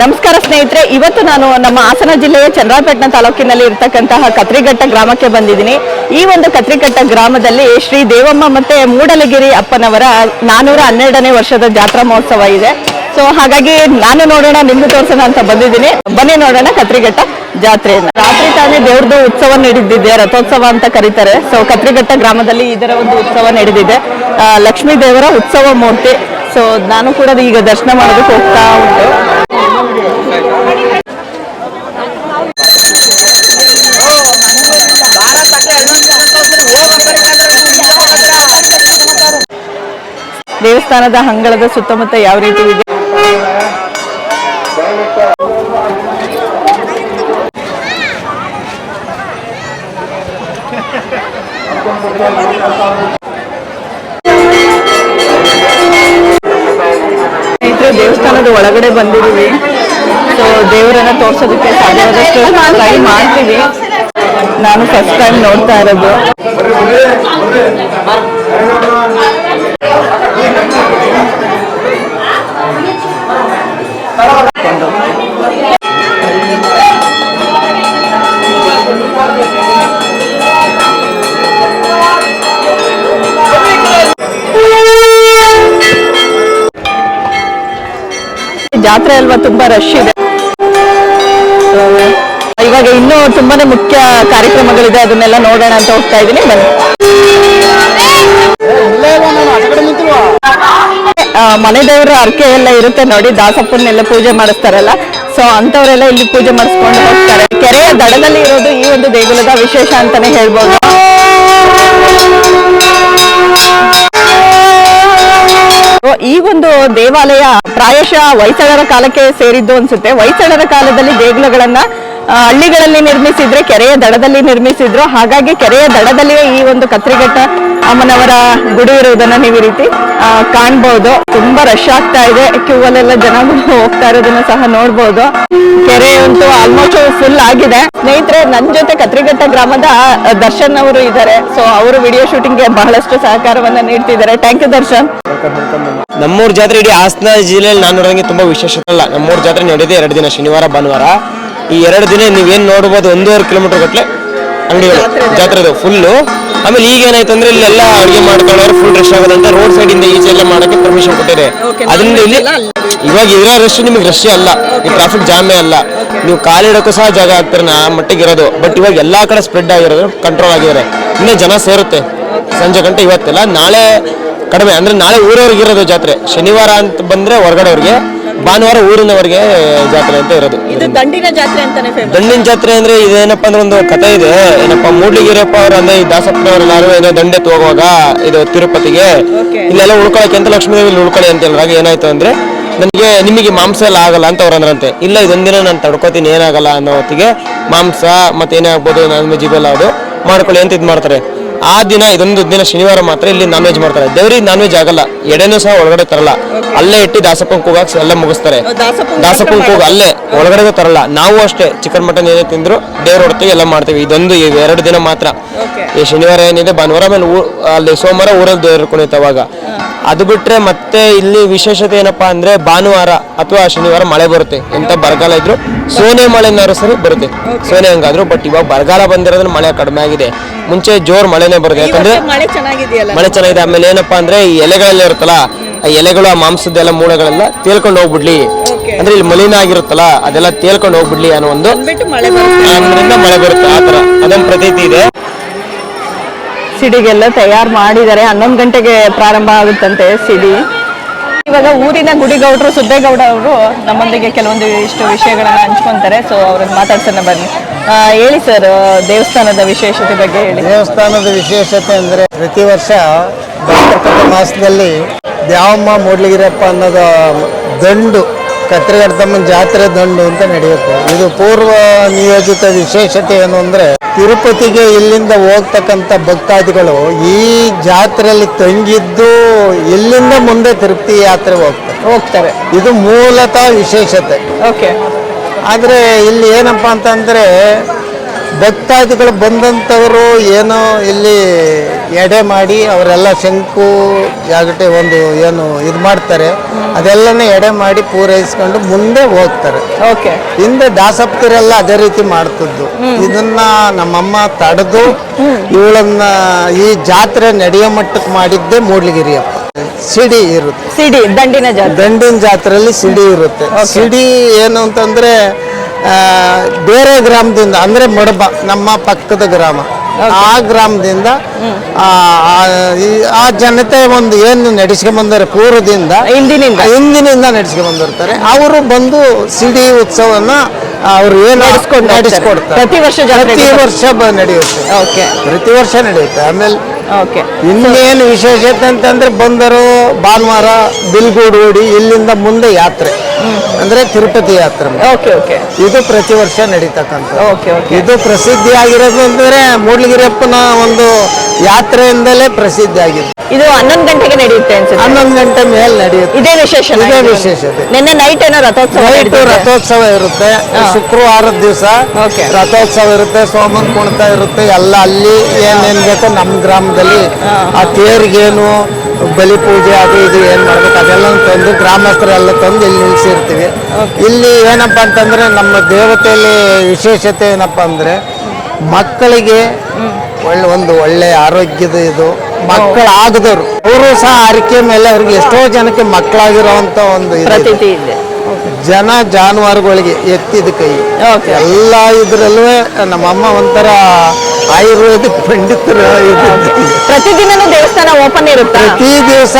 ನಮಸ್ಕಾರ ಸ್ನೇಹಿತರೆ, ಇವತ್ತು ನಾನು ನಮ್ಮ ಹಾಸನ ಜಿಲ್ಲೆಯ ಚಂದ್ರಾಪೇಟ್ನ ತಾಲೂಕಿನಲ್ಲಿ ಇರ್ತಕ್ಕಂತಹ ಕತ್ರಿಘಟ್ಟ ಗ್ರಾಮಕ್ಕೆ ಬಂದಿದ್ದೀನಿ. ಈ ಒಂದು ಕತ್ರಿಘಟ್ಟ ಗ್ರಾಮದಲ್ಲಿ ಶ್ರೀ ದೇವಮ್ಮ ಮತ್ತೆ ಮೂಡಲಗಿರಿ ಅಪ್ಪನವರ ನಾನೂರ ಹನ್ನೆರಡನೇ ವರ್ಷದ ಜಾತ್ರಾ ಮಹೋತ್ಸವ ಇದೆ. ಸೊ ಹಾಗಾಗಿ ನಾನು ನೋಡೋಣ, ನಿಮ್ಗೆ ತೋರಿಸೋಣ ಅಂತ ಬಂದಿದ್ದೀನಿ. ಬನ್ನಿ ನೋಡೋಣ ಕತ್ರಿಘಟ್ಟ ಜಾತ್ರೆ ರಾತ್ರಿ ತಾನೇ ದೇವ್ರದ್ದು ಉತ್ಸವ ನಡೆದಿದೆ ರಥೋತ್ಸವ ಅಂತ ಕರೀತಾರೆ. ಸೊ ಕತ್ರಿಘಟ್ಟ ಗ್ರಾಮದಲ್ಲಿ ಇದರ ಒಂದು ಉತ್ಸವ ನಡೆದಿದೆ. ಲಕ್ಷ್ಮೀ ದೇವರ ಉತ್ಸವ ಮೂರ್ತಿ. ಸೊ ನಾನು ಕೂಡ ಈಗ ದರ್ಶನ ಮಾಡೋದಕ್ಕೆ ಹೋಗ್ತಾ ಉಂಟು. ದೇವಸ್ಥಾನದ ಅಂಗಳದ ಸುತ್ತಮುತ್ತ ಯಾವ ರೀತಿ ಇದೆ? ಒಳಗಡೆ ಬಂದಿದ್ದೀವಿ. ಸೊ ದೇವರನ್ನ ತೋರ್ಸೋದಕ್ಕೆ ಸಾಧ್ಯವಾದಷ್ಟು ಟ್ರೈ ಮಾಡ್ತೀವಿ. ನಾನು ಫಸ್ಟ್ ಟೈಮ್ ನೋಡ್ತಾ ಇರೋದು. ಜಾತ್ರೆ ಅಲ್ವಾ ತುಂಬಾ ರಶ್ ಇದೆ. ಇವಾಗ ಇನ್ನೂ ತುಂಬಾನೇ ಮುಖ್ಯ ಕಾರ್ಯಕ್ರಮಗಳಿದೆ, ಅದನ್ನೆಲ್ಲ ನೋಡೋಣ ಅಂತ ಹೋಗ್ತಾ ಇದ್ದೀನಿ. ಬನ್ನಿ. ಮನೆ ದೇವರ ಅರ್ಕೆ ಎಲ್ಲ ಇರುತ್ತೆ ನೋಡಿ, ದಾಸಪ್ಪನ್ನೆಲ್ಲ ಪೂಜೆ ಮಾಡಿಸ್ತಾರಲ್ಲ. ಸೊ ಅಂತವರೆಲ್ಲ ಇಲ್ಲಿ ಪೂಜೆ ಮಾಡಿಸ್ಕೊಂಡು ಹೋಗ್ತಾರೆ. ಕೆರೆಯ ದಡದಲ್ಲಿ ಇರೋದು ಈ ಒಂದು ದೇಗುಲದ ವಿಶೇಷ ಅಂತಾನೆ ಹೇಳ್ಬೋದು. ಈ ಒಂದು ದೇವಾಲಯ ಪ್ರಾಯಶಃ ಹೊಯ್ಸಳರ ಕಾಲಕ್ಕೆ ಸೇರಿದ್ದು ಅನ್ಸುತ್ತೆ. ಹೊಯ್ಸಳರ ಕಾಲದಲ್ಲಿ ದೇಗುಲಗಳನ್ನ ಹಳ್ಳಿಗಳಲ್ಲಿ ನಿರ್ಮಿಸಿದ್ರೆ ಕೆರೆಯ ದಡದಲ್ಲಿ ನಿರ್ಮಿಸಿದ್ರು. ಹಾಗಾಗಿ ಕೆರೆಯ ದಡದಲ್ಲಿಯೇ ಈ ಒಂದು ಕತ್ರಿಘಟ್ಟ ಅಮ್ಮನವರ ಗುಡಿ ಇರುವುದನ್ನ ನೀವು ಈ ರೀತಿ ಕಾಣ್ಬೋದು. ತುಂಬಾ ರಶ್ ಆಗ್ತಾ ಇದೆ. ಕ್ಯೂ ಅಲ್ಲೆಲ್ಲ ಜನಗಳು ಹೋಗ್ತಾ ಇರೋದನ್ನ ಸಹ ನೋಡ್ಬೋದು. ಕೆರೆ ಅಂತೂ ಆಲ್ಮೋಸ್ಟ್ ಫುಲ್ ಆಗಿದೆ. ಸ್ನೇಹಿತರೆ ನನ್ನ ಜೊತೆ ಕತ್ರಿಘಟ್ಟ ಗ್ರಾಮದ ದರ್ಶನ್ ಅವರು ಇದ್ದಾರೆ. ಸೊ ಅವರು ವಿಡಿಯೋ ಶೂಟಿಂಗ್ಗೆ ಬಹಳಷ್ಟು ಸಹಕಾರವನ್ನ ನೀಡ್ತಿದ್ದಾರೆ. Thank you Darshan. ನಮ್ಮೂರ್ ಜಾತ್ರೆ ಇಡೀ ಹಾಸನ ಜಿಲ್ಲೆಯಲ್ಲಿ ನಾನು ನೋಡೋದಂಗೆ ತುಂಬಾ ವಿಶೇಷ ಅಲ್ಲ. ನಮ್ಮೂರ್ ಜಾತ್ರೆ ನಡೆದಿದೆ ಎರಡು ದಿನ, ಶನಿವಾರ, ಭಾನುವಾರ. ಈ ಎರಡು ದಿನ ನೀವೇನ್ ನೋಡ್ಬೋದು ಒಂದೂವರೆ ಕಿಲೋಮೀಟರ್ ಗಟ್ಲೆ ಅಂಗಡಿ ಜಾತ್ರೆ ಇದೆ. ಫುಲ್ಲು. ಆಮೇಲೆ ಈಗ ಏನಾಯ್ತು ಅಂದ್ರೆ ಇಲ್ಲೆಲ್ಲ ಅಡುಗೆ ಮಾಡ್ಕೊಳ್ಳೋರು ಫುಲ್ ರಶ್ ಆಗೋದಂತ ರೋಡ್ ಸೈಡ್ ಇಂದ ಈಚೆ ಎಲ್ಲ ಮಾಡಕ್ಕೆ ಪರ್ಮಿಷನ್ ಕೊಟ್ಟಿದೆ. ಅದರಿಂದ ಇಲ್ಲಿ ಇವಾಗ ಇರೋ ರಶ್ ನಿಮಗೆ ರಶ್ ಅಲ್ಲ. ಈ ಟ್ರಾಫಿಕ್ ಜಾಮೇ ಅಲ್ಲ. ನೀವು ಕಾಲಿಡಕ್ಕೂ ಸಹ ಜಾಗ ಆಗ್ತಾರೆ ಆ ಮಟ್ಟಿಗೆ ಇರೋದು ಬಟ್ ಇವಾಗ ಎಲ್ಲಾ ಕಡೆ ಸ್ಪ್ರೆಡ್ ಆಗಿರೋದು ಕಂಟ್ರೋಲ್ ಆಗಿದ್ದಾರೆ. ಇನ್ನೇ ಜನ ಸೇರುತ್ತೆ. ಸಂಜೆ ಗಂಟೆ ಇವತ್ತೆಲ್ಲ. ನಾಳೆ ಕಡಿಮೆ ಅಂದ್ರೆ ನಾಳೆ ಊರವ್ರಿಗೆ ಇರೋದು ಜಾತ್ರೆ. ಶನಿವಾರ ಅಂತ ಬಂದ್ರೆ ಹೊರಗಡೆವ್ರಿಗೆ ಭಾನುವಾರ ಊರಿನವರಿಗೆ ಜಾತ್ರೆ ಅಂತ ಇರೋದು. ಇದು ದಂಡಿನ ಜಾತ್ರೆ ಅಂತಾನೆ ದಂಡಿನ ಜಾತ್ರೆ ಅಂದ್ರೆ ಇದೇನಪ್ಪ ಅಂದ್ರೆ ಒಂದು ಕಥೆ ಇದೆ. ಏನಪ್ಪ ಮೂಡ್ಲಿಗಿರಪ್ಪ ಅವ್ರ ಅಂದ್ರೆ ಈ ದಾಸಪ್ಪನವ್ರೆಲ್ಲಾರು ಏನೋ ದಂಡೆ ತಗೋವಾಗ ಇದು ತಿರುಪತಿಗೆ. Okay. ಇಲ್ಲೆಲ್ಲ ಉಳ್ಕೊಳಕ್ಕೆ ಅಂತ ಲಕ್ಷ್ಮೀ ದೇವಿ ಇಲ್ಲಿ ಉಳ್ಕೊಳ್ಳಿ ಅಂತ ಹೇಳಿದಾಗ ಏನಾಯ್ತು ಅಂದ್ರೆ ನನಗೆ ನಿಮಗೆ ಮಾಂಸ ಎಲ್ಲ ಆಗಲ್ಲ ಅಂತ ಅವ್ರು ಅಂದ್ರಂತೆ. ಇಲ್ಲ ಇದೊಂದಿನ ನಾನು ತಡ್ಕೋತೀನಿ ಏನಾಗಲ್ಲ ಅನ್ನೋ ಹೊತ್ತಿಗೆ ಮಾಂಸ ಮತ್ತೆ ಏನೇ ಆಗ್ಬೋದು ನಾನ್ ವೆಜ್ ಇವೆಲ್ಲ ಅದು ಮಾಡ್ಕೊಳ್ಳಿ ಅಂತ ಇದು ಮಾಡ್ತಾರೆ. ಆ ದಿನ ಇದೊಂದು ದಿನ ಶನಿವಾರ ಮಾತ್ರ ಇಲ್ಲಿ ನಾನ್ ವೆಜ್ ಮಾಡ್ತಾರೆ. ದೇವ್ರಿಗೆ ನಾನ್ ವೆಜ್ ಆಗಲ್ಲ. ಎಡೆನೂ ಸಹ ಒಳಗಡೆ ತರಲ್ಲ. ಅಲ್ಲೇ ಇಟ್ಟು ದಾಸಪ್ಪನ ಕೂಗಾಕ್ಸ್ ಎಲ್ಲ ಮುಗಿಸ್ತಾರೆ. ದಾಸಪ್ಪನ್ ಕೂಗು ಅಲ್ಲೇ ಒಳಗಡೆ ತರಲ್ಲ. ನಾವು ಅಷ್ಟೇ ಚಿಕನ್ ಮಟನ್ ಏನೇ ತಿಂದ್ರು ದೇವ್ರ ಹೊಡ್ತೀವಿ ಎಲ್ಲ ಮಾಡ್ತೀವಿ. ಇದೊಂದು ಈ ಎರಡು ದಿನ ಮಾತ್ರ. ಈ ಶನಿವಾರ ಏನಿದೆ ಭಾನುವಾರ ಆಮೇಲೆ ಅಲ್ಲಿ ಸೋಮವಾರ ಊರಲ್ಲಿ ದೇವ್ರ ಕುಣಿತ ಅವಾಗ ಅದು ಬಿಟ್ರೆ ಮತ್ತೆ ಇಲ್ಲಿ ವಿಶೇಷತೆ ಏನಪ್ಪಾ ಅಂದ್ರೆ ಭಾನುವಾರ ಅಥವಾ ಶನಿವಾರ ಮಳೆ ಬರುತ್ತೆ. ಎಂತ ಬರಗಾಲ ಇದ್ರು ಸೋನೆ ಮಳೆನಾದ್ರು ಸರಿ ಬರುತ್ತೆ. ಸೋನೆ ಹಂಗಾದ್ರು ಬಟ್ ಇವಾಗ ಬರಗಾಲ ಬಂದಿರೋದ್ರೆ ಮಳೆ ಕಡಿಮೆ ಆಗಿದೆ. ಮುಂಚೆ ಜೋರ್ ಮಳೆನೇ ಬರುತ್ತೆ. ಯಾಕಂದ್ರೆ ಮಳೆ ಚೆನ್ನಾಗಿದೆಯಲ್ಲ? ಮಳೆ ಚೆನ್ನಾಗಿದೆ ಆಮೇಲೆ ಏನಪ್ಪಾ ಅಂದ್ರೆ ಈ ಎಲೆಗಳೆಲ್ಲ ಇರುತ್ತಲ್ಲ ಆ ಎಲೆಗಳು ಆ ಮಾಂಸದೆಲ್ಲ ಮೂಳೆಗಳೆಲ್ಲ ತೇಲ್ಕೊಂಡು ಹೋಗ್ಬಿಡ್ಲಿ. ಅಂದ್ರೆ ಇಲ್ಲಿ ಮಲಿನ ಆಗಿರುತ್ತಲ್ಲ ಅದೆಲ್ಲ ತೇಲ್ಕೊಂಡು ಹೋಗ್ಬಿಡ್ಲಿ ಅನ್ನೋ ಒಂದು ಮಳೆ ಬರುತ್ತೆ. ಆತರ ಅದೊಂದು ಪ್ರತೀತಿ ಇದೆ. ಸಿಡಿಗೆಲ್ಲ ತಯಾರು ಮಾಡಿದ್ದಾರೆ. ಹನ್ನೊಂದು ಗಂಟೆಗೆ ಪ್ರಾರಂಭ ಆಗುತ್ತಂತೆ ಸಿಡಿ. ಇವಾಗ ಊರಿನ ಗುಡಿಗೌಡರು ಸುದ್ದೇಗೌಡ ಅವರು ನಮ್ಮೊಂದಿಗೆ ಕೆಲವೊಂದು ಇಷ್ಟು ವಿಷಯಗಳನ್ನ ಹಂಚ್ಕೊಂತಾರೆ. ಸೊ ಅವ್ರನ್ನ ಮಾತಾಡ್ಸೋಣ ಬನ್ನಿ. ಹೇಳಿ ಸರ್ ದೇವಸ್ಥಾನದ ವಿಶೇಷತೆ ಬಗ್ಗೆ ಹೇಳಿ. ದೇವಸ್ಥಾನದ ವಿಶೇಷತೆ ಅಂದರೆ ಪ್ರತಿ ವರ್ಷ ಭಾದ್ರಪದ ಮಾಸದಲ್ಲಿ ದ್ಯಾವಮ್ಮ ಮೂಡ್ಲಿಗಿರಪ್ಪ ಅನ್ನೋದು ದಂಡು ಕತ್ರಿಗಡ್ತಮ್ಮನ ಜಾತ್ರೆ ದಂಡು ಅಂತ ನಡೆಯುತ್ತೆ. ಇದು ಪೂರ್ವ ನಿಯೋಜಿತ ವಿಶೇಷತೆ ಏನು ಅಂದರೆ ತಿರುಪತಿಗೆ ಇಲ್ಲಿಂದ ಹೋಗ್ತಕ್ಕಂಥ ಭಕ್ತಾದಿಗಳು ಈ ಜಾತ್ರೆಯಲ್ಲಿ ತಂಗಿದ್ದು ಇಲ್ಲಿಂದ ಮುಂದೆ ತಿರುಪತಿ ಯಾತ್ರೆ ಹೋಗ್ತಾರೆ. ಹೋಗ್ತಾರೆ. ಇದು ಮೂಲತಃ ವಿಶೇಷತೆ. ಓಕೆ ಆದರೆ ಇಲ್ಲಿ ಏನಪ್ಪ ಅಂತಂದರೆ ಭಕ್ತಾದಿಗಳು ಬಂದಂಥವರು ಏನೋ ಇಲ್ಲಿ ಎಡೆ ಮಾಡಿ ಅವರೆಲ್ಲ ಶಂಕು ಜಾಗಟೆ ಒಂದು ಏನು ಇದು ಮಾಡ್ತಾರೆ. ಅದೆಲ್ಲನೇ ಎಡೆ ಮಾಡಿ ಪೂರೈಸ್ಕೊಂಡು ಮುಂದೆ ಹೋಗ್ತಾರೆ. ಓಕೆ. ಹಿಂದೆ ದಾಸಪ್ತರೆಲ್ಲ ಅದೇ ರೀತಿ ಮಾಡ್ತಿದ್ದು. ಇದನ್ನ ನಮ್ಮಮ್ಮ ತಡೆದು ಇವಳನ್ನ ಈ ಜಾತ್ರೆ ನಡೆಯೋ ಮಟ್ಟಕ್ಕೆ ಮಾಡಿದ್ದೆ ಮೂಡ್ಲಗಿರಿಯಪ್ಪ. ಸಿಡಿ ಇರುತ್ತೆ. ಸಿಡಿ ದಂಡಿನ ಜಾತ್ರೆ. ದಂಡಿನ ಜಾತ್ರೆಯಲ್ಲಿ ಸಿಡಿ ಇರುತ್ತೆ. ಸಿಡಿ ಏನು ಅಂತಂದ್ರೆ ಬೇರೆ ಗ್ರಾಮದಿಂದ ಅಂದ್ರೆ ಮಡಬ ನಮ್ಮ ಪಕ್ಕದ ಗ್ರಾಮ. ಆ ಗ್ರಾಮದಿಂದ ಆ, ಜನತೆ ಒಂದು ಏನು ನಡೆಸ್ಕೊಂಡ್ ಬಂದಾರೆ ಪೂರ್ವದಿಂದ ಹಿಂದಿನಿಂದ. ಹಿಂದಿನಿಂದ ನಡೆಸ್ಕೊಂಡ್ ಬಂದಿರ್ತಾರೆ. ಅವರು ಬಂದು ಸಿಡಿ ಉತ್ಸವನ ಅವ್ರು ಏನು ನಡೆಸ್ಕೊಂಡು ನಡೆಸ್ಕೊಡ್ತಾರೆ. ಪ್ರತಿ ವರ್ಷ ಪ್ರತಿ ವರ್ಷ ನಡೆಯುತ್ತೆ. ಓಕೆ ಪ್ರತಿ ವರ್ಷ ನಡೆಯುತ್ತೆ. ಆಮೇಲೆ ಓಕೆ ಇನ್ನೇನು ವಿಶೇಷತೆ ಅಂತಂದ್ರೆ ಬಂದರು ಭಾನುವಾರ ಬಿಲ್ಗೂಡು ಓಡಿ ಇಲ್ಲಿಂದ ಮುಂದೆ ಯಾತ್ರೆ. ಅಂದ್ರೆ ತಿರುಪತಿ ಯಾತ್ರೆ. ಓಕೆ ಓಕೆ ಇದು ಪ್ರತಿ ವರ್ಷ ನಡೀತಕ್ಕಂಥ ಓಕೆ ಓಕೆ ಇದು ಪ್ರಸಿದ್ಧಿ ಆಗಿರೋದು ಅಂದ್ರೆ ಮೂಡ್ಲಗಿರಿಯಪ್ಪನ ಒಂದು ಯಾತ್ರೆಯಿಂದಲೇ ಪ್ರಸಿದ್ಧ ಆಗಿದೆ ಇದು ಹನ್ನೊಂದು ಗಂಟೆಗೆ ನಡೆಯುತ್ತೆ ಅನ್ಸುತ್ತೆ. ಹನ್ನೊಂದು ಗಂಟೆ ಮೇಲೆ ನಡೆಯುತ್ತೆ. ಇದೇ ವಿಶೇಷ ಇದೇ ವಿಶೇಷತೆ. ನಿನ್ನೆ ನೈಟ್ ಏನೋ ರಥೋತ್ಸವ ನೈಟು ರಥೋತ್ಸವ ಇರುತ್ತೆ. ಶುಕ್ರವಾರದ ದಿವಸ. ರಥೋತ್ಸವ ಇರುತ್ತೆ. ಸೋಮನ್ ಕುಣಿತ ಇರುತ್ತೆ. ಎಲ್ಲ ಅಲ್ಲಿ ಏನೇನ್ ಬೇಕೋ ನಮ್ಮ ಗ್ರಾಮದಲ್ಲಿ ಆ ತೇರಿಗೇನು ಬಲಿ ಪೂಜೆ ಅದು ಇದು ಏನ್ ಮಾಡ್ಬೇಕು ಅದೆಲ್ಲ ತಂದು ಗ್ರಾಮಸ್ಥರೆಲ್ಲ ತಂದು ಇಲ್ಲಿ ನಿಲ್ಸಿರ್ತೀವಿ. ಇಲ್ಲಿ ಏನಪ್ಪಾ ಅಂತಂದ್ರೆ ನಮ್ಮ ದೇವತೆಯಲ್ಲಿ ವಿಶೇಷತೆ ಏನಪ್ಪಾ ಅಂದ್ರೆ ಮಕ್ಕಳಿಗೆ ಒಳ್ಳೆ ಒಂದು ಒಳ್ಳೆ ಆರೋಗ್ಯದ ಇದು ಮಕ್ಕಳಾಗದವ್ರು ಅವರು ಸಹ ಆರಿಕೆ ಮೇಲೆ ಅವ್ರಿಗೆ ಎಷ್ಟೋ ಜನಕ್ಕೆ ಮಕ್ಕಳಾಗಿರುವಂತ ಒಂದು ಇದು ಇದೆ. ಪ್ರತೀತಿ ಇದೆ. ಜನ ಜಾನುವಾರುಗಳಿಗೆ ಎತ್ತಿದ ಕೈ. Okay. ಎಲ್ಲ ಇದ್ರಲ್ಲೂ ನಮ್ಮಮ್ಮ ಒಂಥರ ಆಯುರ್ವೇದಿಕ್ ಪಂಡಿತರು ಪ್ರತಿದಿನನೂ ದೇವಸ್ಥಾನ ಓಪನ್ ಇರುತ್ತಾ? ಪ್ರತಿ ದಿವಸ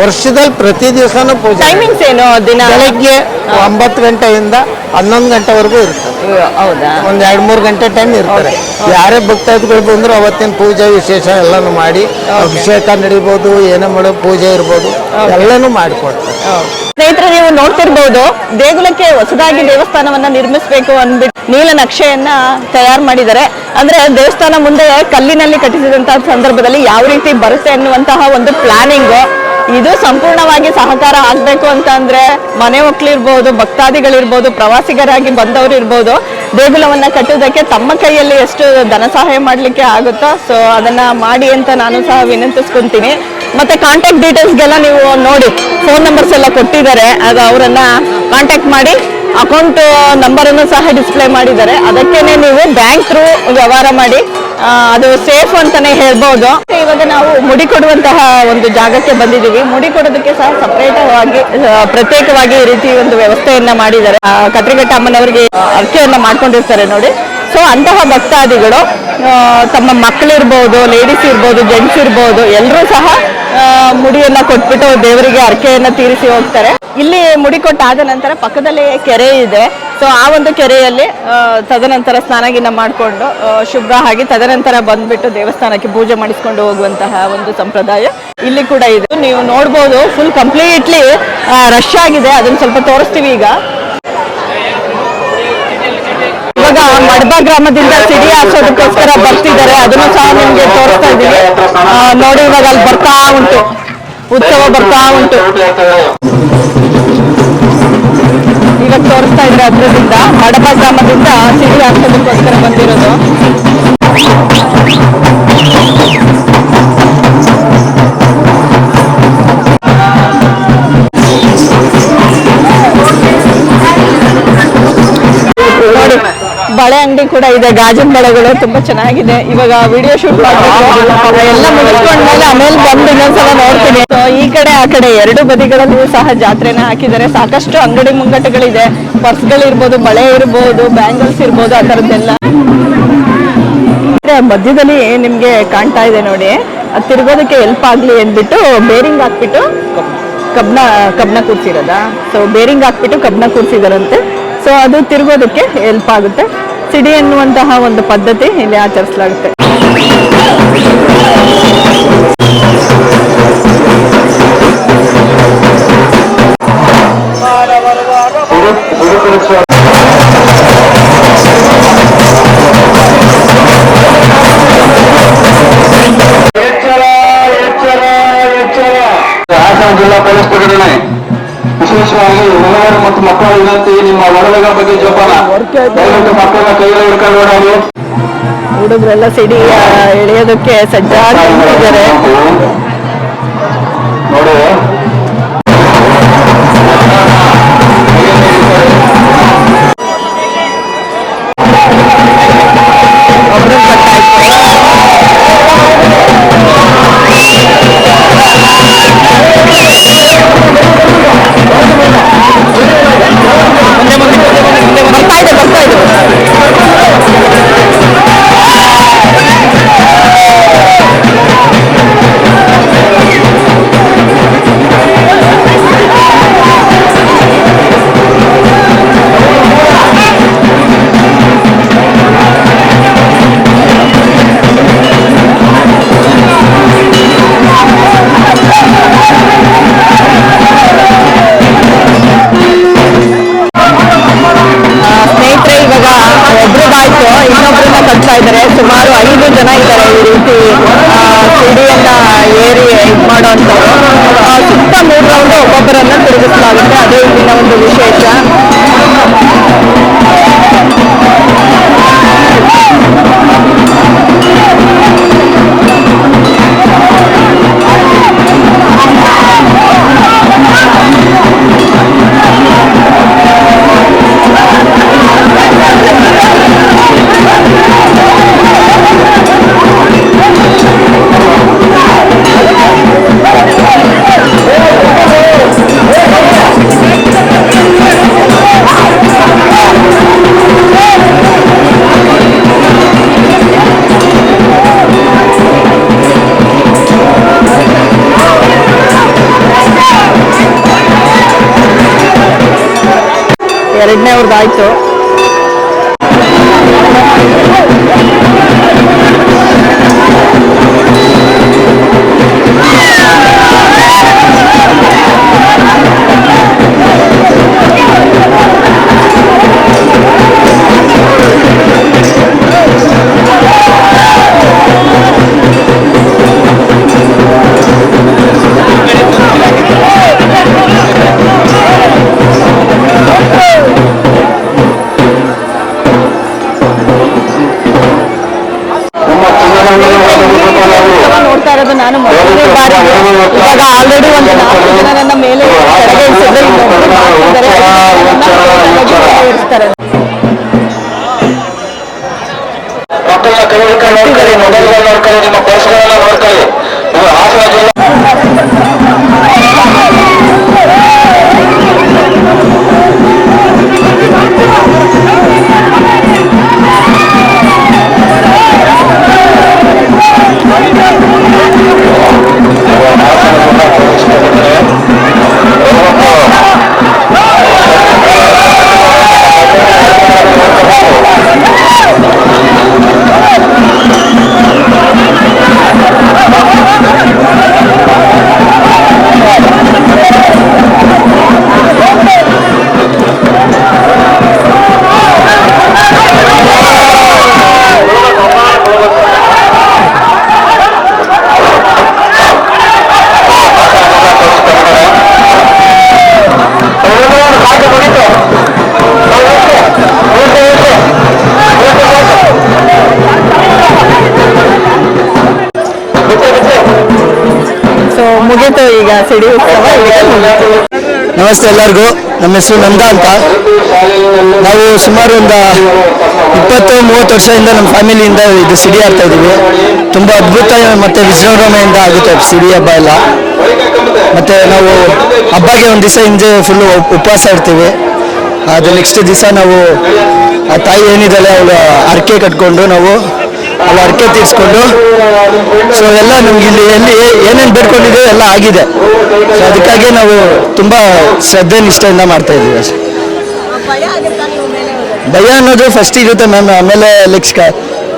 ವರ್ಷದಲ್ಲಿ ಪ್ರತಿ ದಿವಸನೂ ಪೂಜೆ ಟೈಮಿಂಗ್ಸ್ ಏನು? ದಿನ? ಬೆಳಗ್ಗೆ ಒಂಬತ್ತು ಗಂಟೆಯಿಂದ ಹನ್ನೊಂದು ಗಂಟೆವರೆಗೂ ಇರುತ್ತೆ. ಹೌದಾ? ಒಂದ್ ಎರಡ್ ಮೂರು ಗಂಟೆ ಟೈಮ್ ಇರ್ತಾರೆ. ಯಾರೇ ಭಕ್ತಾದಿಗಳು ಬಂದ್ರು ಅವತ್ತಿನ ಪೂಜೆ ವಿಶೇಷ ಎಲ್ಲಾನು ಮಾಡಿ ಅಭಿಷೇಕ ನಡಿಬೋದು ಏನೇ ಮಾಡೋ ಪೂಜೆ ಇರ್ಬೋದು ಎಲ್ಲಾನು ಮಾಡಿಕೊಡ್ತಾರೆ. ಸ್ನೇಹಿತರೆ ನೀವು ನೋಡ್ತಿರ್ಬೋದು ದೇಗುಲಕ್ಕೆ ಹೊಸದಾಗಿ ದೇವಸ್ಥಾನವನ್ನ ನಿರ್ಮಿಸಬೇಕು ಅಂದ್ಬಿಟ್ಟು ನೀಲ ನಕ್ಷೆಯನ್ನ ತಯಾರು ಮಾಡಿದ್ದಾರೆ. ಅಂದ್ರೆ ದೇವಸ್ಥಾನ ಮುಂದೆ ಕಲ್ಲಿನಲ್ಲಿ ಕಟ್ಟಿಸಿದಂತಹ ಸಂದರ್ಭದಲ್ಲಿ ಯಾವ ರೀತಿ ಬರುತ್ತೆ ಅನ್ನುವಂತಹ ಒಂದು ಪ್ಲಾನಿಂಗ್ ಇದು ಸಂಪೂರ್ಣವಾಗಿ ಸಹಕಾರ ಆಗ್ಬೇಕು ಅಂತ ಅಂದ್ರೆ ಮನೆ ಮಕ್ಕಳಿರ್ಬೋದು ಭಕ್ತಾದಿಗಳಿರ್ಬೋದು, ಪ್ರವಾಸಿಗರಾಗಿ ಬಂದವರು ಇರ್ಬೋದು ದೇಗುಲವನ್ನ ಕಟ್ಟುವುದಕ್ಕೆ ತಮ್ಮ ಕೈಯಲ್ಲಿ ಎಷ್ಟು ಧನ ಸಹಾಯ ಮಾಡ್ಲಿಕ್ಕೆ ಆಗುತ್ತೋ ಸೊ ಅದನ್ನ ಮಾಡಿ ಅಂತ ನಾನು ಸಹ ವಿನಂತಿಸ್ಕೊಂತೀನಿ. ಮತ್ತೆ ಕಾಂಟ್ಯಾಕ್ಟ್ ಡೀಟೇಲ್ಸ್ಗೆಲ್ಲ ನೀವು ನೋಡಿ ಫೋನ್ ನಂಬರ್ಸ್ ಎಲ್ಲ ಕೊಟ್ಟಿದ್ದಾರೆ, ಅದು ಅವರನ್ನ ಕಾಂಟ್ಯಾಕ್ಟ್ ಮಾಡಿ ಅಕೌಂಟ್ ನಂಬರ್ ಅನ್ನು ಸಹ ಡಿಸ್ಪ್ಲೇ ಮಾಡಿದ್ದಾರೆ. ಅದಕ್ಕೇನೆ ನೀವು ಬ್ಯಾಂಕ್ ಥ್ರೂ ವ್ಯವಹಾರ ಮಾಡಿ ಅದು ಸೇಫ್ ಅಂತಾನೆ ಹೇಳ್ಬೋದು. ಇವಾಗ ನಾವು ಮುಡಿ ಕೊಡುವಂತಹ ಒಂದು ಜಾಗಕ್ಕೆ ಬಂದಿದ್ದೀವಿ. ಮುಡಿ ಕೊಡೋದಕ್ಕೆ ಸಹ ಸಪರೇಟ್ ಆಗಿ ಪ್ರತ್ಯೇಕವಾಗಿ ಈ ರೀತಿ ಒಂದು ವ್ಯವಸ್ಥೆಯನ್ನ ಮಾಡಿದ್ದಾರೆ. ಕತ್ರಿಘಟ್ಟ ಅಮ್ಮನವರಿಗೆ ಅರ್ಕೆಯನ್ನ ಮಾಡ್ಕೊಂಡಿರ್ತಾರೆ ನೋಡಿ. ಸೊ ಅಂತಹ ಭಕ್ತಾದಿಗಳು ತಮ್ಮ ಮಕ್ಕಳಿರ್ಬೋದು ಲೇಡೀಸ್ ಇರ್ಬೋದು ಜೆಂಟ್ಸ್ ಇರ್ಬೋದು ಎಲ್ಲರೂ ಸಹ ಮುಡಿಯನ್ನ ಕೊಟ್ಬಿಟ್ಟು ದೇವರಿಗೆ ಅರ್ಕೆಯನ್ನ ತೀರಿಸಿ ಹೋಗ್ತಾರೆ. ಇಲ್ಲಿ ಮುಡಿ ಕೊಟ್ಟಾದ ನಂತರ ಪಕ್ಕದಲ್ಲಿ ಕೆರೆ ಇದೆ. ಸೊ ಆ ಒಂದು ಕೆರೆಯಲ್ಲಿ ತದನಂತರ ಸ್ನಾನಗಿನ್ನ ಮಾಡಿಕೊಂಡು ಶುಭ್ರ ಆಗಿ ತದನಂತರ ಬಂದ್ಬಿಟ್ಟು ದೇವಸ್ಥಾನಕ್ಕೆ ಪೂಜೆ ಮಾಡಿಸ್ಕೊಂಡು ಹೋಗುವಂತಹ ಒಂದು ಸಂಪ್ರದಾಯ ಇಲ್ಲಿ ಕೂಡ ಇದೆ. ನೀವು ನೋಡ್ಬೋದು ಫುಲ್ ಕಂಪ್ಲೀಟ್ಲಿ ರಶ್ ಆಗಿದೆ. ಅದನ್ನ ಸ್ವಲ್ಪ ತೋರಿಸ್ತೀವಿ ಈಗ. ಇವಾಗ ಮಡ್ಬ ಗ್ರಾಮದಿಂದ ಸಿಡಿ ಹಾಕೋದಕ್ಕೋಸ್ಕರ ಬರ್ತಿದ್ದಾರೆ. ಅದನ್ನು ಸಹ ನಿಮ್ಗೆ ತೋರಿಸ್ತಾ ಇದ್ದೀವಿ ನೋಡಿ ಇವಾಗ ಅಲ್ಲಿ ಬರ್ತಾ ಉಂಟು. ಉತ್ಸವ ಬರ್ತಾ ಉಂಟು. ಇವಾಗ ತೋರಿಸ್ತಾ ಇದ್ರೆ ಹತ್ರದಿಂದ ಹಡಪ ಗ್ರಾಮದಿಂದ ಸಿಡಿ ಹಾಕೋದಕ್ಕೋಸ್ಕರ ಬಂದಿರೋದು. ಬಳೆ ಅಂಗಡಿ ಕೂಡ ಇದೆ ಗಾಜಿನ ಬಳೆಗಳು ತುಂಬಾ ಚೆನ್ನಾಗಿದೆ. ಇವಾಗ ವಿಡಿಯೋ ಶೂಟ್ ಎಲ್ಲ ಮುಗಿಸ್ಕೊಂಡ್ಮೇಲೆ ಆಮೇಲೆ ಬಂದು ಇನ್ನೊಂದ್ಸಲ ನೋಡ್ತೀನಿ. ಈ ಕಡೆ ಆ ಕಡೆ ಎರಡು ಬದಿಗಳಲ್ಲೂ ಸಹ ಜಾತ್ರೆನ ಹಾಕಿದ್ದಾರೆ. ಸಾಕಷ್ಟು ಅಂಗಡಿ ಮುಂಗಟ್ಟುಗಳಿದೆ. ಪರ್ಸ್ಗಳಿರ್ಬೋದು ಬಳೆ ಇರ್ಬೋದು ಬ್ಯಾಂಗಲ್ಸ್ ಇರ್ಬೋದು ಆ ಥರದ್ದೆಲ್ಲ. ಮಧ್ಯದಲ್ಲಿ ನಿಮ್ಗೆ ಕಾಣ್ತಾ ಇದೆ ನೋಡಿ. ಅದು ತಿರ್ಗೋದಕ್ಕೆ ಹೆಲ್ಪ್ ಆಗ್ಲಿ ಅಂದ್ಬಿಟ್ಟು ಬೇರಿಂಗ್ ಹಾಕ್ಬಿಟ್ಟು ಕಬ್ನ ಕಬ್ನ ಕೂರ್ಸಿರೋದ? ಸೊ ಬೇರಿಂಗ್ ಹಾಕ್ಬಿಟ್ಟು ಕಬ್ನ ಕೂರ್ಸಿದಾರಂತೆ. ಸೊ ಅದು ತಿರ್ಗೋದಕ್ಕೆ ಹೆಲ್ಪ್ ಆಗುತ್ತೆ. ಸಿಡಿ ಎನ್ನುವಂತಹ ಒಂದು ಪದ್ಧತಿ ಇಲ್ಲಿ ಆಚರಿಸಲಾಗುತ್ತೆ. ನಿಮ್ಮ ಒಡವೆಗಳ ಬಗ್ಗೆ ಜೋಪಾನ. ದಯವಿಟ್ಟು ಮಕ್ಕಳನ್ನ ಕೈಯಲ್ಲಿ ಹಿಡ್ಕೊಂಡು ಓಡಾಡಿ. ಹುಡುಗರೆಲ್ಲ ಸಿಡಿ ಎಳೆಯೋದಕ್ಕೆ ಸಜ್ಜಾಗಿ ನೋಡಿ ಒಬ್ಬೊಬ್ಬರನ್ನ ತಿರುಗಿಸಲಾಗುತ್ತೆ ಅದೇ ಇಲ್ಲಿನ ಒಂದು ವಿಶೇಷ ಎರಡನೇ ಅವ್ರದ್ದು ನೋಡ್ತಾ Obrigada, ನಮಸ್ತೆ ಎಲ್ಲರಿಗೂ. ನಮ್ಮ ಹೆಸರು ನಂದ ಅಂತ. ನಾವು ಸುಮಾರು ಒಂದು ಇಪ್ಪತ್ತು, ಮೂವತ್ತು ವರ್ಷದಿಂದ ನಮ್ಮ ಫ್ಯಾಮಿಲಿಯಿಂದ ಇದು ಸಿಡಿ ಆಡ್ತಾ ಇದ್ದೀವಿ. ತುಂಬ ಅದ್ಭುತ ಮತ್ತು ವಿಜೃಂಭಣೆಯಿಂದ ಆಗುತ್ತೆ ಸಿಡಿ ಹಬ್ಬ ಎಲ್ಲ. ಮತ್ತು ನಾವು ಹಬ್ಬಗೆ ಒಂದು ದಿವಸ ಹಿಂದೆ ಫುಲ್ಲು ಉಪವಾಸ ಇರ್ತೀವಿ. ಅದು ನೆಕ್ಸ್ಟ್ ದಿವಸ ನಾವು ಆ ತಾಯಿ ಏನಿದ್ದಾಳೆ, ಅವಳು ಅರ್ಕೆ ಕಟ್ಕೊಂಡು ನಾವು ಅವಳ ಅರ್ಕೆ ತೀರಿಸ್ಕೊಂಡು ಸೊ ಎಲ್ಲ ನಮ್ಗೆ ಇಲ್ಲಿ ಎಲ್ಲಿ ಏನೇನು ಬೇಡ್ಕೊಂಡಿದ್ದೀವಿ ಎಲ್ಲ ಆಗಿದೆ. ಸೊ ಅದಕ್ಕಾಗಿ ನಾವು ತುಂಬ ಶ್ರದ್ಧೆ ನಿಷ್ಠೆಯಿಂದ ಮಾಡ್ತಾ ಇದ್ದೀವಿ ಭಯ ಅನ್ನೋದು ಫಸ್ಟ್ ಇರುತ್ತೆ ಮ್ಯಾಮ್ ಆಮೇಲೆ ಲೆಕ್ಸ್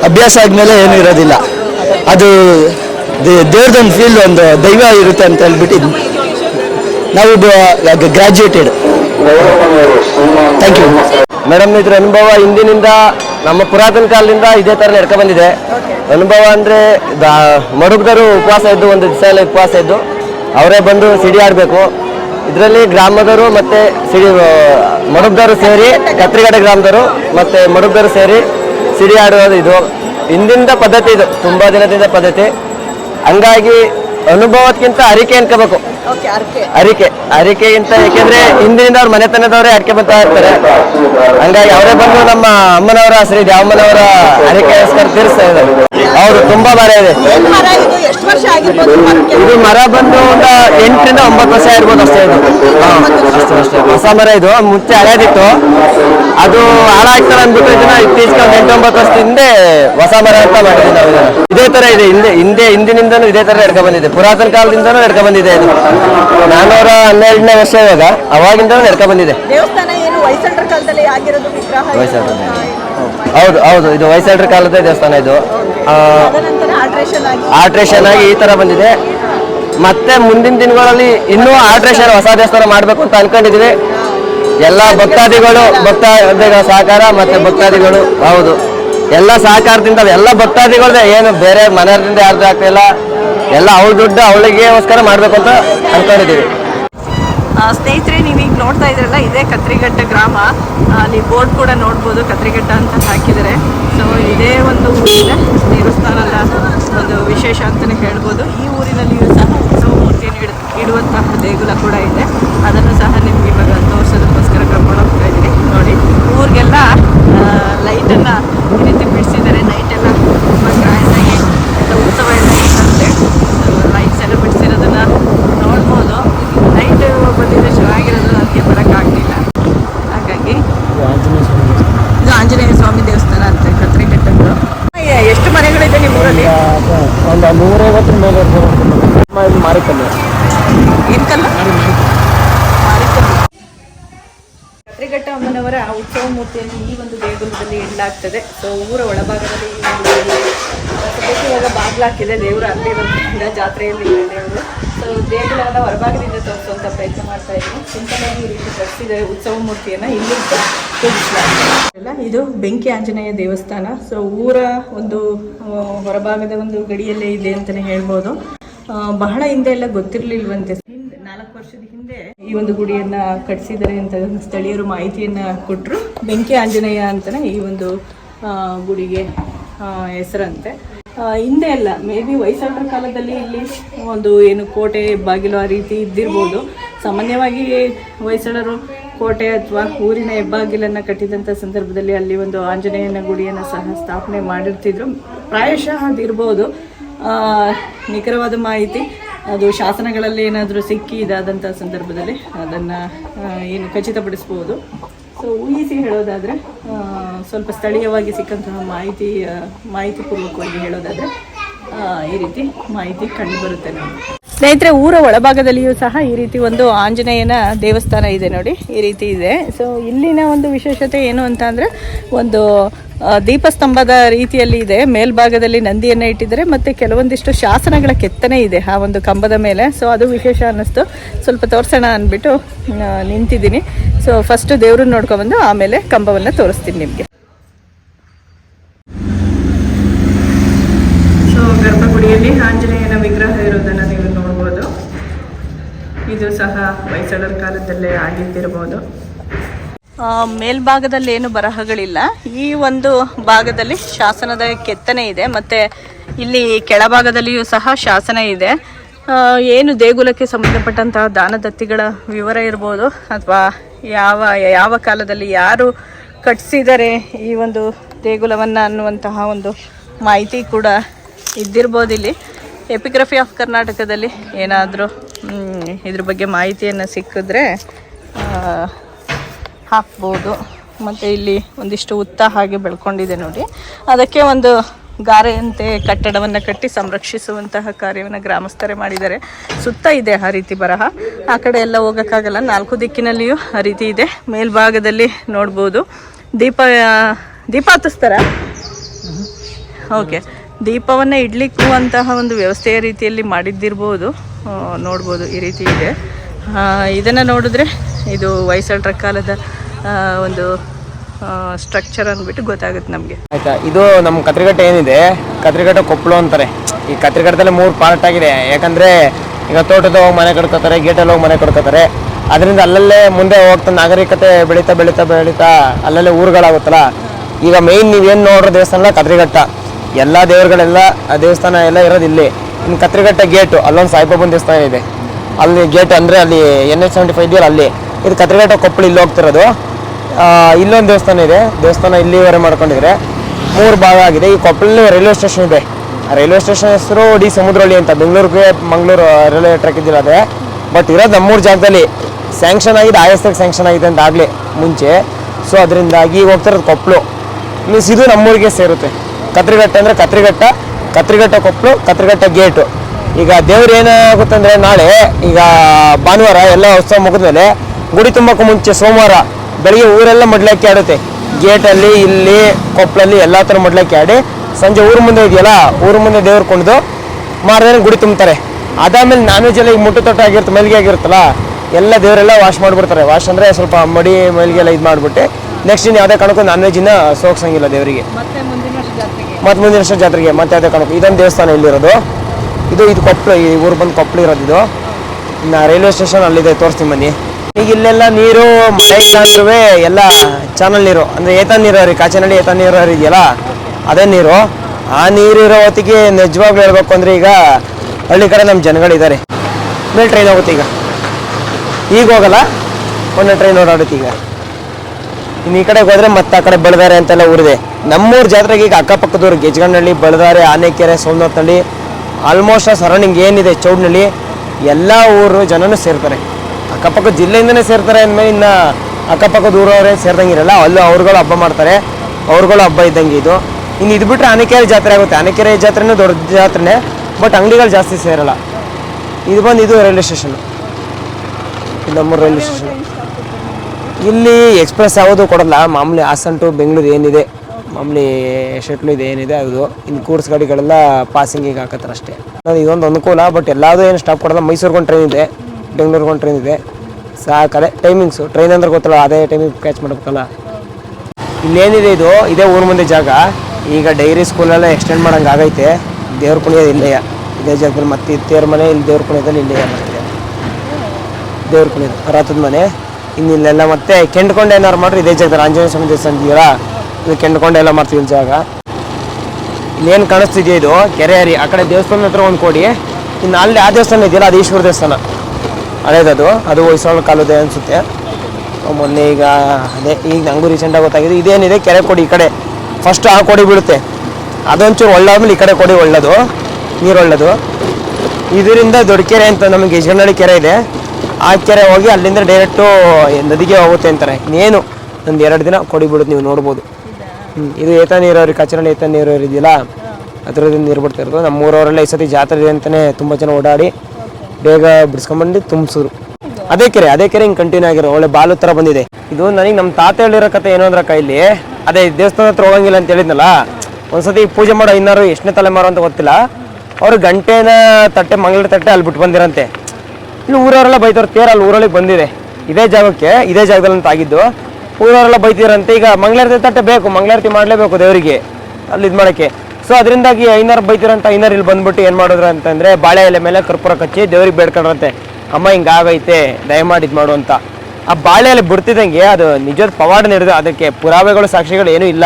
ಅಭ್ಯಾಸ ಆದಮೇಲೆ ಏನೂ ಇರೋದಿಲ್ಲ. ಅದು ದೇವ್ರದೊಂದು ಫೀಲ್ ಒಂದು ದೈವ ಇರುತ್ತೆ ಅಂತ ಹೇಳ್ಬಿಟ್ಟು ನಾವು ಗ್ರಾಜ್ಯುಯೇಟೆಡ್ ಥ್ಯಾಂಕ್ ಯು ಮೇಡಮ್, ಇದ್ರ ಅನುಭವ ಹಿಂದಿನಿಂದ ನಮ್ಮ ಪುರಾತನ ಕಾಲದಿಂದ ಇದೇ ತರ ನಡ್ಕೊ ಬಂದಿದೆ. ಅನುಭವ ಅಂದ್ರೆ ಮಡುಗರು ಉಪವಾಸ ಇದ್ದು ಒಂದು ದಿವಸ ಎಲ್ಲ ಉಪವಾಸ ಇದ್ದು ಅವರೇ ಬಂದು ಸಿಡಿ ಆಡಬೇಕು. ಇದರಲ್ಲಿ ಗ್ರಾಮದವರು ಮತ್ತೆ ಸಿಡಿ ಮಡುಗರು ಸೇರಿ ಕತ್ರಿಗಡೆ ಗ್ರಾಮದವರು ಮತ್ತೆ ಮಡುಗರು ಸೇರಿ ಸಿಡಿ ಆಡೋದು ಇದು. ಹಿಂದಿಂದ ಪದ್ಧತಿ ಇದು. ತುಂಬಾ ದಿನದಿಂದ ಪದ್ಧತಿ. ಹಂಗಾಗಿ ಅನುಭವಕ್ಕಿಂತ ಅರಿಕೆ ಅನ್ಕೋಬೇಕು. ಅರಿಕೆ. ಅರಿಕೆಗಿಂತ ಯಾಕೆಂದ್ರೆ ಹಿಂದಿನಿಂದ ಅವ್ರ ಮನೆತನದವರೇ ಅಡಿಕೆ ಬರ್ತಾ ಇರ್ತಾರೆ. ಹಂಗಾಗಿ ಅವರೇ ಬಂದು ನಮ್ಮ ಅಮ್ಮನವರ ಶ್ರೀ ದ್ಯಾಮನವರ ಅರಿಕೆ ತೀರಿಸ್ತಾ ಇದ್ದಾರೆ. ಹೌದು ತುಂಬಾ ಮರ ಇದೆ. ಇದು? ಎಷ್ಟು ವರ್ಷ ಆಗಿರ್ಬೋದು ಮರಕ್ಕೆ? ಇದು ಮರ ಬಂದು ಒಂದು ಎಂಟರಿಂದ ಒಂಬತ್ತು ವರ್ಷ ಇರ್ಬೋದು ಅಷ್ಟೇ ಇದು. ಹಾ, ಅಷ್ಟೇ ಅಷ್ಟೇ. ಹೊಸ ಮರ ಇದು. ಮುಂಚೆ ಹಳೇದಿತ್ತು. ಅದು ಹಾಳಾಗ್ತದೆ ಅಂದ್ಬಿಟ್ಟು ಇದನ್ನ ಇತ್ತೀಚೆಗೆ ಒಂದು ಎಂಟು ಒಂಬತ್ತು ವರ್ಷದ ಹಿಂದೆ ಹೊಸ ಮರ ಅಂತ ಮಾಡಿದ್ವಿ ನಾವು ಇದನ್ನ. ಇದೇ ತರ ಇದೆ. ಹಿಂದೆ ಹಿಂದೆ ಹಿಂದಿನಿಂದನೂ ಇದೇ ತರ ನಡ್ಕೊ ಬಂದಿದೆ. ಪುರಾತನ ಕಾಲದಿಂದನೂ ನಡ್ಕೊ ಬಂದಿದೆ ಇದು. ನಾನೂರ ಹನ್ನೆರಡನೇ ವರ್ಷ ಇವಾಗ. ಅವಾಗಿಂದನೂ ನಡ್ಕೊ ಬಂದಿದೆ. ದೇವಸ್ಥಾನ ಏನು ಹೊಯ್ಸಳರ ಕಾಲದಲ್ಲಿ ಆಗಿರೋದು ವಿಗ್ರಹ ಇದು? ಹೊಯ್ಸಳರ ಹಾ, ಇದು. ಹೌದು ಹೌದು. ಇದು ಹೊಯ್ಸಳರ ಕಾಲದ ದೇವಸ್ಥಾನ ಇದು. ಆಲ್ಟ್ರೇಷನ್ ಆಗಿ ಈ ತರ ಬಂದಿದೆ. ಮತ್ತೆ ಮುಂದಿನ ದಿನಗಳಲ್ಲಿ ಇನ್ನೂ ಆಲ್ಟ್ರೇಷನ್ ಹೊಸ ದೇವಸ್ಥಾನ ಮಾಡಬೇಕು ಅಂತ ಅನ್ಕೊಂಡಿದ್ದೀವಿ. ಎಲ್ಲ ಭಕ್ತಾದಿಗಳು ಭಕ್ತಾದಿಗಳ ಸಹಕಾರ ಮತ್ತೆ ಭಕ್ತಾದಿಗಳು ಹೌದು. ಎಲ್ಲ ಸಹಕಾರದಿಂದ ಎಲ್ಲ ಭಕ್ತಾದಿಗಳ ಏನು ಬೇರೆ ಮನೆಯವರಿಂದ ಯಾರ್ದು ಆಗ್ತಿಲ್ಲ. ಎಲ್ಲ ಅವಳ ದುಡ್ಡು ಅವಳಿಗೆಗೋಸ್ಕರ ಮಾಡಬೇಕು ಅಂತ ಅನ್ಕೊಂಡಿದ್ದೀವಿ. ಆ, ಸ್ನೇಹಿತರೆ ನೀವು ಈಗ ನೋಡ್ತಾ ಇದ್ರಲ್ಲ ಇದೇ ಕತ್ರಿಘಟ್ಟ ಗ್ರಾಮ. ನೀವು ಬೋರ್ಡ್ ಕೂಡ ನೋಡ್ಬೋದು ಕತ್ರಿಘಟ್ಟ ಅಂತ ಹಾಕಿದರೆ. ಸೊ ಇದೇ ಒಂದು ಊರಿನ ದೇವಸ್ಥಾನದ ಒಂದು ವಿಶೇಷ ಅಂತಲೇ ಹೇಳ್ಬೋದು. ಈ ಊರಿನಲ್ಲಿಯೂ ಸಹ ಉತ್ಸವ ಮೂರ್ತಿಯನ್ನು ಇಡ ಇಡುವಂತಹ ದೇಗುಲ ಕೂಡ ಇದೆ. ಅದನ್ನು ಸಹ ನಿಮ್ಗೆ ಇವಾಗ ತೋರಿಸೋದಕ್ಕೋಸ್ಕರ ಕರ್ಕೊಂಡು ಹೋಗ್ತಾ ಇದ್ದೀನಿ. ನೋಡಿ, ಊರಿಗೆಲ್ಲ ಲೈಟನ್ನು ಈ ರೀತಿ ಬಿಡಿಸಿದ್ದಾರೆ ನೈಟ್ ಎಲ್ಲ ತುಂಬ ಗ್ರ್ಯಾಂಡಾಗಿ ಎಲ್ಲ ಉತ್ಸವ ಎಲ್ಲ ಇರುತ್ತೆ ಲೈಟ್ಸ್ ಎಲ್ಲ ಬಿಡಿಸಿರೋದನ್ನ ನೋಡ್ಬೋದು ನೈಟ್ ಬಂದಿದ್ರೆ ಚೆನ್ನಾಗಿರೋದು ನನಗೆ ಬರೋಕ್ಕಾಗಲಿಲ್ಲ ಹಾಗಾಗಿ ಇದು ಆಂಜನೇಯ ಸ್ವಾಮಿ ದೇವಸ್ಥಾನ ಅಂತ ಕತ್ರಿಘಟ್ಟದ್ದು ಎಷ್ಟು ಮನೆಗಳಿದೆ ನಿಮ್ಮ ಊರಲ್ಲಿ ಒಂದು ನೂರೈವತ್ತರ ಮೇಲೆ ಮಾರಿಕಲ್ಲು. ಇನ್ಕಲ್ಲ ಕತ್ರಿಘಟ್ಟ ಅಮ್ಮನವರ ಉತ್ಸವ ಮೂರ್ತಿಯನ್ನು ಈ ಒಂದು ದೇಗುಲದಲ್ಲಿ ಇಡಲಾಗ್ತದೆ. ಸೊ ಊರ ಒಳಭಾಗದಲ್ಲಿ ಇವಾಗ ಬಾಗ್ಲಾಕಿದೆ. ದೇವರು ಅಲ್ಲಿರೋದ್ರಿಂದ ಜಾತ್ರೆಯಲ್ಲಿ ಇದೆ ದೇವರು. ಸೊ ದೇಗುಲವನ್ನು ಹೊರಭಾಗದಿಂದ ತೋರಿಸುವಂಥ ಪ್ರಯತ್ನ ಮಾಡ್ತಾ ಇದ್ದೀನಿ. ಸಿಂಪಲಾಗಿ ಈ ರೀತಿ ಕಟ್ಟಿಸಿದ್ದಾರೆ ಉತ್ಸವ ಮೂರ್ತಿಯನ್ನು ಇಲ್ಲಿ ಎಲ್ಲ ಇದು ಬೆಂಕಿ ಆಂಜನೇಯ ದೇವಸ್ಥಾನ. ಸೊ ಊರ ಒಂದು ಹೊರಭಾಗದ ಒಂದು ಗಡಿಯಲ್ಲೇ ಇದೆ ಅಂತಲೇ ಹೇಳ್ಬೋದು. ಬಹಳ ಹಿಂದೆ ಎಲ್ಲ ಗೊತ್ತಿರ್ಲಿಲ್ವಂತೆ. ಹಿಂದೆ ನಾಲ್ಕು ವರ್ಷದ ಹಿಂದೆ ಈ ಒಂದು ಗುಡಿಯನ್ನ ಕಟ್ಟಿಸಿದ್ದಾರೆ ಅಂತ ಸ್ಥಳೀಯರು ಮಾಹಿತಿಯನ್ನ ಕೊಟ್ಟರು ಬೆಂಕಿ ಆಂಜನೇಯ ಅಂತಾನೆ ಈ ಒಂದು ಗುಡಿಗೆ ಹೆಸರಂತೆ. ಹಿಂದೆ ಅಲ್ಲ, ಮೇ ಬಿ ಹೊಯ್ಸಳರ ಕಾಲದಲ್ಲಿ ಇಲ್ಲಿ ಒಂದು ಏನು ಕೋಟೆ, ಬಾಗಿಲು ಆ ರೀತಿ ಇದ್ದಿರ್ಬೋದು. ಸಾಮಾನ್ಯವಾಗಿ ಹೊಯ್ಸಳರು ಕೋಟೆ ಅಥವಾ ಊರಿನ ಹೆಬ್ಬಾಗಿಲನ್ನು ಕಟ್ಟಿದಂಥ ಸಂದರ್ಭದಲ್ಲಿ ಅಲ್ಲಿ ಒಂದು ಆಂಜನೇಯನ ಗುಡಿಯನ್ನು ಸಹ ಸ್ಥಾಪನೆ ಮಾಡಿರ್ತಿದ್ರು. ಪ್ರಾಯಶಃ ಅದಿರ್ಬೋದು. ನಿಖರವಾದ ಮಾಹಿತಿ, ಅದು ಶಾಸನಗಳಲ್ಲಿ ಏನಾದರೂ ಸಿಕ್ಕಿ ಇದಾದಂಥ ಸಂದರ್ಭದಲ್ಲಿ ಅದನ್ನು ಏನು ಖಚಿತಪಡಿಸ್ಬೋದು. ಸೊ ಊಹಿಸಿ ಹೇಳೋದಾದರೆ ಸ್ವಲ್ಪ ಸ್ಥಳೀಯವಾಗಿ ಸಿಕ್ಕಂತಹ ಮಾಹಿತಿ ಮಾಹಿತಿ ಮಾಹಿತಿಪೂರ್ವಕವಾಗಿ ಹೇಳೋದಾದರೆ ಈ ರೀತಿ ಮಾಹಿತಿ ಕಂಡುಬರುತ್ತೆ ನಮಗೆ ಸ್ನೇಹಿತರೆ, ಊರ ಒಳಭಾಗದಲ್ಲಿಯೂ ಸಹ ಈ ರೀತಿ ಒಂದು ಆಂಜನೇಯನ ದೇವಸ್ಥಾನ ಇದೆ ನೋಡಿ. ಈ ರೀತಿ ಇದೆ. ಸೊ ಇಲ್ಲಿನ ಒಂದು ವಿಶೇಷತೆ ಏನು ಅಂತ ಒಂದು ದೀಪಸ್ತಂಭದ ರೀತಿಯಲ್ಲಿ ಇದೆ. ಮೇಲ್ಭಾಗದಲ್ಲಿ ನಂದಿಯನ್ನು ಇಟ್ಟಿದ್ದಾರೆ. ಮತ್ತು ಕೆಲವೊಂದಿಷ್ಟು ಶಾಸನಗಳ ಕೆತ್ತನೆ ಇದೆ ಆ ಒಂದು ಕಂಬದ ಮೇಲೆ. ಸೊ ಅದು ವಿಶೇಷ ಅನ್ನಿಸ್ತು. ಸ್ವಲ್ಪ ತೋರಿಸೋಣ ಅಂದ್ಬಿಟ್ಟು ನಿಂತಿದ್ದೀನಿ. ಸೊ ಫಸ್ಟು ದೇವ್ರನ್ನ ನೋಡ್ಕೊಬಂದು ಆಮೇಲೆ ಕಂಬವನ್ನು ತೋರಿಸ್ತೀನಿ ನಿಮಗೆ ಸೊ ಗರ್ಭಗುಡಿಯಲ್ಲಿ ಆಂಜನೇಯನ ವಿಗ್ರಹ ಇರೋದನ್ನು ನೀವು ನೋಡ್ಬೋದು. ಇದು ಸಹ ಹೊಯ್ಸಳರ ಕಾಲದಲ್ಲೇ ಆಗಿದ್ದಿರ್ಬೋದು. ಮೇಲ್ಭಾಗದಲ್ಲಿ ಏನು ಬರಹಗಳಿಲ್ಲ. ಈ ಒಂದು ಭಾಗದಲ್ಲಿ ಶಾಸನದ ಕೆತ್ತನೆ ಇದೆ, ಮತ್ತು ಇಲ್ಲಿ ಕೆಳಭಾಗದಲ್ಲಿಯೂ ಸಹ ಶಾಸನ ಇದೆ. ಏನು ದೇಗುಲಕ್ಕೆ ಸಂಬಂಧಪಟ್ಟಂತಹ ದಾನದತ್ತಿಗಳ ವಿವರ ಇರ್ಬೋದು, ಅಥವಾ ಯಾವ ಯಾವ ಕಾಲದಲ್ಲಿ ಯಾರು ಕಟ್ಟಿಸಿದರೆ ಈ ಒಂದು ದೇಗುಲವನ್ನು ಅನ್ನುವಂತಹ ಒಂದು ಮಾಹಿತಿ ಕೂಡ ಇದ್ದಿರ್ಬೋದು ಇಲ್ಲಿ. ಎಪಿಗ್ರಫಿ ಆಫ್ ಕರ್ನಾಟಕದಲ್ಲಿ ಏನಾದರೂ ಇದ್ರ ಬಗ್ಗೆ ಮಾಹಿತಿಯನ್ನು ಸಿಕ್ಕಿದ್ರೆ ಹಾಕ್ಬೋದು. ಮತ್ತು ಇಲ್ಲಿ ಒಂದಿಷ್ಟು ಉತ್ತ ಹಾಗೆ ಬೆಳ್ಕೊಂಡಿದೆ ನೋಡಿ. ಅದಕ್ಕೆ ಒಂದು ಗಾರೆಯಂತೆ ಕಟ್ಟಡವನ್ನು ಕಟ್ಟಿ ಸಂರಕ್ಷಿಸುವಂತಹ ಕಾರ್ಯವನ್ನು ಗ್ರಾಮಸ್ಥರೇ ಮಾಡಿದ್ದಾರೆ. ಸುತ್ತ ಇದೆ ಆ ರೀತಿ ಬರಹ. ಆ ಕಡೆ ಎಲ್ಲ ಹೋಗೋಕ್ಕಾಗಲ್ಲ. ನಾಲ್ಕು ದಿಕ್ಕಿನಲ್ಲಿಯೂ ಆ ರೀತಿ ಇದೆ. ಮೇಲ್ಭಾಗದಲ್ಲಿ ನೋಡ್ಬೋದು. ದೀಪ ದೀಪ ಹತ್ತಿಸ್ತಾರ ಓಕೆ ದೀಪವನ್ನು ಇಡ್ಲಿಕ್ಕೂ ಅಂತಹ ಒಂದು ವ್ಯವಸ್ಥೆಯ ರೀತಿಯಲ್ಲಿ ಮಾಡಿದ್ದಿರ್ಬೋದು. ನೋಡ್ಬೋದು, ಈ ರೀತಿ ಇದೆ. ಇದನ್ನು ನೋಡಿದ್ರೆ ಇದು ಹೊಯ್ಸಳರ ಕಾಲದ ಒಂದು ಸ್ಟ್ರಕ್ಚರ್ ಅಂದ್ಬಿಟ್ಟು ಗೊತ್ತಾಗುತ್ತೆ ನಮಗೆ. ಆಯ್ತಾ? ಇದು ನಮ್ಮ ಕತ್ರಿಘಟ್ಟ ಏನಿದೆ? ಕತ್ರಿಘಟ್ಟ ಕೊಪ್ಪಳು ಅಂತಾರೆ. ಈ ಕತ್ರಿಘಟ್ಟದಲ್ಲಿ ಮೂರು ಪಾರ್ಟ್ ಆಗಿದೆ. ಯಾಕಂದರೆ ಈಗ ತೋಟದ ಹೋಗಿ ಮನೆ ಕಟ್ಕೋತಾರೆ ಗೇಟಲ್ಲಿ ಹೋಗಿ ಮನೆ ಕಟ್ಕೋತಾರೆ ಅದರಿಂದ ಅಲ್ಲಲ್ಲೇ ಮುಂದೆ ಹೋಗ್ತಾ ನಾಗರಿಕತೆ ಬೆಳೀತಾ ಬೆಳೀತಾ ಬೆಳೀತಾ ಅಲ್ಲಲ್ಲೇ ಊರುಗಳಾಗುತ್ತಲ್ಲ. ಈಗ ಮೇಯ್ನ್ ನೀವೇನು ನೋಡಿರೋ ದೇವಸ್ಥಾನ ಕತ್ರಿಘಟ್ಟ. ಎಲ್ಲ ದೇವರುಗಳೆಲ್ಲ ದೇವಸ್ಥಾನ ಎಲ್ಲ ಇರೋದು ಇಲ್ಲಿ. ಇನ್ನು ಕತ್ರಿಘಟ್ಟ ಗೇಟು ಅಲ್ಲೊಂದು ಸಾಯಿಬಾಬನ ದೇವಸ್ಥಾನ ಇದೆ. ಅಲ್ಲಿ ಗೇಟ್ ಅಂದರೆ ಅಲ್ಲಿ ಎನ್ ಎಚ್ ಸೆವೆಂಟಿ ಫೈವ್ ಇದೆಯಲ್ಲ ಅಲ್ಲಿ. ಇದು ಕತ್ರಿಘಟ್ಟ ಕೊಪ್ಪಳ ಇಲ್ಲಿ ಹೋಗ್ತಿರೋದು. ಇಲ್ಲೊಂದು ದೇವಸ್ಥಾನ ಇದೆ. ದೇವಸ್ಥಾನ ಇಲ್ಲಿವರೆ ಮಾಡ್ಕೊಂಡಿದ್ರೆ ಮೂರು ಭಾಗ ಆಗಿದೆ. ಈ ಕೊಪ್ಪಳಲ್ಲಿ ರೈಲ್ವೆ ಸ್ಟೇಷನ್ ಇದೆ. ರೈಲ್ವೆ ಸ್ಟೇಷನ್ ಹೆಸರು ಡಿ ಸಮುದ್ರಹಳ್ಳಿ ಅಂತ. ಬೆಂಗಳೂರಿಗೆ ಮಂಗಳೂರು ರೈಲ್ವೆ ಟ್ರ್ಯಾಕ್ ಇದ್ದಿಲ್ಲ ಅದೇ. ಬಟ್ ಇರೋದು ನಮ್ಮೂರು ಜಾಗದಲ್ಲಿ ಸ್ಯಾಂಕ್ಷನ್ ಆಗಿದೆ, ಆಯಸ್ತಾಗ ಸ್ಯಾಂಕ್ಷನ್ ಆಗಿದೆ ಅಂತ ಆಗಲಿ ಮುಂಚೆ. ಸೊ ಅದರಿಂದಾಗಿ ಹೋಗ್ತಿರೋದು ಕೊಪ್ಪಳು. ಮೀನ್ಸ್ ಇದು ನಮ್ಮೂರಿಗೆ ಸೇರುತ್ತೆ. ಕತ್ರಿಘಟ್ಟ ಅಂದರೆ ಕತ್ರಿಘಟ್ಟ ಕತ್ರಿಘಟ್ಟ ಕೊಪ್ಪಳು ಕತ್ರಿಘಟ್ಟ ಗೇಟು. ಈಗ ದೇವ್ರು ಏನಾಗುತ್ತೆ ಅಂದರೆ ನಾಳೆ ಈಗ ಭಾನುವಾರ ಎಲ್ಲ ಉತ್ಸವ ಮುಗಿದ್ಮೇಲೆ ಗುಡಿ ತುಂಬಕ್ಕೂ ಮುಂಚೆ ಸೋಮವಾರ ಬೆಳಿಗ್ಗೆ ಊರೆಲ್ಲ ಮಡ್ಲಕ್ಕಿ ಆಡುತ್ತೆ. ಗೇಟಲ್ಲಿ, ಇಲ್ಲಿ ಕೊಪ್ಪಳಲ್ಲಿ ಎಲ್ಲ ಥರ ಮಡ್ಲಕ್ಕಿ ಆಡಿ ಸಂಜೆ ಊರ ಮುಂದೆ ಇದೆಯಲ್ಲ, ಊರ ಮುಂದೆ ದೇವ್ರು ಕುಣಿದು ಮಾರನೇ ಗುಡಿ ತುಂಬ್ತಾರೆ ಅದಾದ್ಮೇಲೆ ನಾನ್ ವೆಜ್ ಎಲ್ಲ ಈಗ ಮುಟ್ಟು ತೊಟ್ಟ ಆಗಿರುತ್ತೆ, ಮಲ್ಲಿಗೆ ಆಗಿರುತ್ತಲ್ಲ, ಎಲ್ಲ ದೇವರೆಲ್ಲ ವಾಶ್ ಮಾಡಿಬಿಡ್ತಾರೆ. ವಾಶ್ ಅಂದರೆ ಸ್ವಲ್ಪ ಮಡಿ ಮೈಲಿಗೆಲ್ಲ ಇದು ಮಾಡಿಬಿಟ್ಟು ನೆಕ್ಸ್ಟ್ ಇನ್ನು ಯಾವುದೇ ಕಾರಣಕ್ಕೂ ನಾನ್ ವೆಜ್ಜಿನ ಸೋಗ್ಸಂಗಿಲ್ಲ ದೇವರಿಗೆ. ಮತ್ತೆ ಮುಂದಿನ ವರ್ಷ ಜಾತ್ರೆಗೆ ಮತ್ತೆ ಅದೇ ಕಾಣಕ್ಕೆ ಇದೊಂದು ದೇವಸ್ಥಾನ ಇಲ್ಲಿರೋದು. ಇದು ಇದು ಕೊಪ್ಪಳು ಈ ಊರು ಬಂದು ಕೊಪ್ಪಳು ಇರೋದು ಇದು. ನಾ ರೈಲ್ವೆ ಸ್ಟೇಷನ್ ಅಲ್ಲಿದೆ, ತೋರಿಸ್ತೀನಿ ಬನ್ನಿ. ಈಗ ಇಲ್ಲೆಲ್ಲ ನೀರು ಮಳೆ ಎಲ್ಲ ಚಾನಲ್ ನೀರು. ಅಂದರೆ ಏತ ನೀರಾವರಿ, ಕಾಚನಹಳ್ಳಿ ಏತ ನೀರಾವರಿ ಇದೆಯಲ್ಲ, ಅದೇ ನೀರು. ಆ ನೀರಿರೋ ಹೊತ್ತಿಗೆ ನಿಜವಾಗ್ಲೂ ಹೇಳ್ಬೇಕು ಅಂದರೆ ಈಗ ಹಳ್ಳಿ ಕಡೆ ನಮ್ಮ ಜನಗಳಿದ್ದಾರೆ. ಮೇಲೆ ಟ್ರೈನ್ ಹೋಗುತ್ತೆ ಈಗ. ಈಗ ಹೋಗಲ್ಲ ಒಂದೇ ಟ್ರೈನ್ ಓಡಾಡುತ್ತೆ ಈಗ. ಇನ್ನು ಈ ಕಡೆಗೆ ಹೋದ್ರೆ ಮತ್ತೆ ಆ ಕಡೆ ಬೆಳದಾರೆ ಅಂತೆಲ್ಲ ಊರಿದೆ. ನಮ್ಮೂರು ಜಾತ್ರೆಗೆ ಈಗ ಅಕ್ಕಪಕ್ಕದವ್ರು ಗೆಜ್ಗಣ್ಣಹಳ್ಳಿ ಬೆಳದಾರೆ, ಆನೆಕೆರೆ ಸೋಮನಾಥನಹಳ್ಳಿ ಆಲ್ಮೋಸ್ಟ್ ಸರೌಂಡಿಂಗ್ ಏನಿದೆ ಚೌಡ್ನಳ್ಳಿ, ಎಲ್ಲ ಊರು ಜನನೂ ಸೇರ್ತಾರೆ. ಅಕ್ಕಪಕ್ಕ ಜಿಲ್ಲೆಯಿಂದನೇ ಸೇರ್ತಾರೆ ಅಂದಮೇಲೆ ಇನ್ನು ಅಕ್ಕಪಕ್ಕದ ಊರವರೇ ಸೇರ್ದಂಗಿರಲ್ಲ, ಅಲ್ಲೂ ಅವ್ರುಗಳು ಹಬ್ಬ ಮಾಡ್ತಾರೆ, ಅವ್ರುಗಳು ಹಬ್ಬ ಇದ್ದಂಗೆ ಇದು. ಇನ್ನು ಇದು ಬಿಟ್ಟರೆ ಆನೆಕೆರೆ ಜಾತ್ರೆ ಆಗುತ್ತೆ. ಆನೆಕೆರೆ ಜಾತ್ರೆನೂ ದೊಡ್ಡ ಜಾತ್ರೆನೇ ಬಟ್ ಅಂಗಡಿಗಳು ಜಾಸ್ತಿ ಸೇರಲ್ಲ. ಇದು ಬಂದು ಇದು ರೈಲ್ವೆ ಸ್ಟೇಷನ್ ನಮ್ಮೂರು ರೈಲ್ವೆ ಸ್ಟೇಷನ್ ಇಲ್ಲಿ ಎಕ್ಸ್ಪ್ರೆಸ್ ಯಾವುದು ಕೊಡಲ್ಲ. ಮಾಮೂಲಿ ಹಾಸನ್ ಟು ಬೆಂಗಳೂರು ಏನಿದೆ, ಮಾಮೂಲಿ ಶಟ್ಲ್ ಇದೆ ಏನಿದೆ, ಅದು ಇನ್ನು ಕೂರ್ಸ್ ಗಾಡಿಗಳೆಲ್ಲ ಪಾಸಿಂಗಿಗೆ ಹಾಕತ್ತಾರೆ ಅಷ್ಟೇ. ಇದೊಂದು ಅನುಕೂಲ ಬಟ್ ಎಲ್ಲಾದರೂ ಏನು ಸ್ಟಾಪ್ ಕೊಡಲ್ಲ. ಮೈಸೂರಿಗೊಂದು ಟ್ರೈನ್ ಇದೆ ಬೆಂಗಳೂರಿಗೊಂದು ಟ್ರೈನ್ ಇದೆ. ಸಾಕಲೆ ಟೈಮಿಂಗ್ಸು ಟ್ರೈನ್ ಅಂದ್ರೆ ಗೊತ್ತಲ್ಲ, ಅದೇ ಟೈಮಿಂಗ್ ಕ್ಯಾಚ್ ಮಾಡ್ಬೇಕಲ್ಲ. ಇಲ್ಲೇನಿದೆ ಇದು? ಇದೇ ಊರು ಮುಂದೆ ಜಾಗ. ಈಗ ಡೈರಿ ಸ್ಕೂಲೆಲ್ಲ ಎಕ್ಸ್ಟೆಂಡ್ ಮಾಡೋಂಗೆ ಆಗೈತೆ. ದೇವ್ರ ಕುಣಿಯೋದು ಇಲ್ಲೇ. ಇದೇ ಜಾಗದಲ್ಲಿ ಮತ್ತೆ ತೇರ್ ಮನೆ, ಇಲ್ಲಿ ದೇವ್ರ ಕುಣಿಯೋದಲ್ಲಿ ಇಲ್ಲೇ ಮಾಡ್ತಿದೆ ದೇವ್ರ ಕುಣಿಯೋದು ಪರಾತದ ಮನೆ. ಇನ್ನು ಇಲ್ಲೆಲ್ಲ ಮತ್ತೆ ಕೆಂಡ್ಕೊಂಡು ಏನಾರು ಮಾಡ್ರಿ ಇದೇ ಜಾಗದಲ್ಲಿ ಆಂಜನೇಯ ಸ್ವಾಮಿ ದೇವಸ್ಥಾನ ಇದೆಯಲ್ಲ ಇಲ್ಲಿ ಕೆಂಡ್ಕೊಂಡು ಎಲ್ಲ ಮಾಡ್ತೀವಿ ಜಾಗ. ಇಲ್ಲೇನು ಕಾಣಿಸ್ತಿದೆಯಾ ಇದು? ಕೆರೆ ಹರಿ, ಆ ಕಡೆ ದೇವಸ್ಥಾನದ ಹತ್ರ ಒಂದು ಕೋಡಿ. ಇನ್ನು ಅಲ್ಲಿ ಆ ದೇವಸ್ಥಾನ ಇದೆಯಲ್ಲ, ಅದು ಈಶ್ವರ ದೇವಸ್ಥಾನ. ಹಳೇದದು, ಅದು ಹೊಯ್ಸಳ ಕಾಲದ ಅನಿಸುತ್ತೆ. ಮೊನ್ನೆ ಈಗ ಅದೇ, ಈಗ ನಂಗೂ ರೀಸೆಂಟಾಗಿ ಗೊತ್ತಾಗಿದೆ. ಇದೇನಿದೆ, ಕೆರೆ ಕೊಡಿ ಈ ಕಡೆ. ಫಸ್ಟ್ ಆ ಕೊಡಿ ಬೀಳುತ್ತೆ. ಅದೊಂಚೂರು ಒಳ್ಳಾದ್ಮೇಲೆ ಈ ಕಡೆ ಕೊಡಿ ಒಳ್ಳೇದು. ನೀರು ಒಳ್ಳೇದು. ಇದರಿಂದ ದೊಡ್ಡ ಕೆರೆ ಅಂತ ನಮಗೆ ಯಜಗನಹಳ್ಳಿ ಕೆರೆ ಇದೆ. ಆ ಕೆರೆ ಹೋಗಿ ಅಲ್ಲಿಂದ ಡೈರೆಕ್ಟು ನದಿಗೆ ಹೋಗುತ್ತೆ ಅಂತಾರೆ. ಇನ್ನೇನು? ಒಂದು ಎರಡು ದಿನ ಕೊಡಿ ಬಿಡೋದು ನೀವು ನೋಡ್ಬೋದು. ಹ್ಞೂ ಇದು ಏತ ನೀರಾವರಿ ಕಚರಳ್ಳಿ ಏತ ನೀರಾವರಿ ಇದೆಯಲ್ಲ? ಅದರದಿಂದ ನೀರು ಬಿಡ್ತಾ ಇರೋದು. ನಮ್ಮ ಊರವರೆಲ್ಲ ಈ ಸತಿ ಜಾತ್ರೆ ಇದೆ ಅಂತಲೇ ತುಂಬ ಜನ ಓಡಾಡಿ ಬೇಗ ಬಿಡಿಸ್ಕೊಂಬಂದು ತುಂಬಿಸಿದ್ರು. ಅದೇ ಕೆರೆ ಅದೇ ಕೆರೆ ಹಿಂಗೆ ಕಂಟಿನ್ಯೂ ಆಗಿರೋ, ಒಳ್ಳೆ ಬಾಲು ಥರ ಬಂದಿದೆ. ಇದು ನನಗೆ ನಮ್ಮ ತಾತ ಹೇಳಿರೋ ಕತೆ ಏನು ಅಂದ್ರೆ ಕೈಲಿ ಅದೇ ದೇವಸ್ಥಾನ ಹತ್ರ ಹೋಗಂಗಿಲ್ಲ ಅಂತ ಹೇಳಿದ್ನಲ್ಲ? ಒಂದ್ಸತಿ ಪೂಜೆ ಮಾಡೋ ಇನ್ನಾರು ಎಷ್ಟನೇ ತಲೆಮಾರು ಅಂತ ಗೊತ್ತಿಲ್ಲ. ಅವರು ಗಂಟೆನ ತಟ್ಟೆ, ಮಂಗಳೂರು ತಟ್ಟೆ ಅಲ್ಲಿ ಬಿಟ್ಟು ಬಂದಿರಂತೆ. ಇಲ್ಲಿ ಊರವರೆಲ್ಲ ಬೈತಾರೆ ತೇರ ಅಲ್ಲಿ ಊರೊಳಗೆ ಬಂದಿದೆ. ಇದೇ ಜಾಗಕ್ಕೆ, ಇದೇ ಜಾಗದಲ್ಲಿ ಅಂತ ಆಗಿದ್ದು. ಊರವರೆಲ್ಲ ಬೈತಿರಂತೆ ಈಗ ಮಂಗಳಾರತಿ ತಟ್ಟೆ ಬೇಕು, ಮಂಗಳಾರತಿ ಮಾಡಲೇಬೇಕು ದೇವರಿಗೆ, ಅಲ್ಲಿ ಇದು ಮಾಡೋಕ್ಕೆ. ಸೊ ಅದರಿಂದಾಗಿ ಐನಾರು ಬೈತಿರಂತ ಐನಾರು ಇಲ್ಲಿ ಬಂದ್ಬಿಟ್ಟು ಏನು ಮಾಡಿದ್ರು ಅಂತಂದರೆ, ಬಾಳೆ ಎಲೆ ಮೇಲೆ ಕರ್ಪೂರ ಕಚ್ಚಿ ದೇವ್ರಿಗೆ ಬೇಡ್ಕೊಂಡ್ರಂತೆ. ಅಮ್ಮ ಹಿಂಗಾಗೈತೆ ದಯಮಾಡಿ ಇದು ಮಾಡು ಅಂತ. ಆ ಬಾಳೆ ಎಲೆ ಬಿಡ್ತಿದ್ದಂಗೆ ಅದು ನಿಜದ ಪವಾಡ ನಡೆದು. ಅದಕ್ಕೆ ಪುರಾವೆಗಳು, ಸಾಕ್ಷಿಗಳು ಏನೂ ಇಲ್ಲ.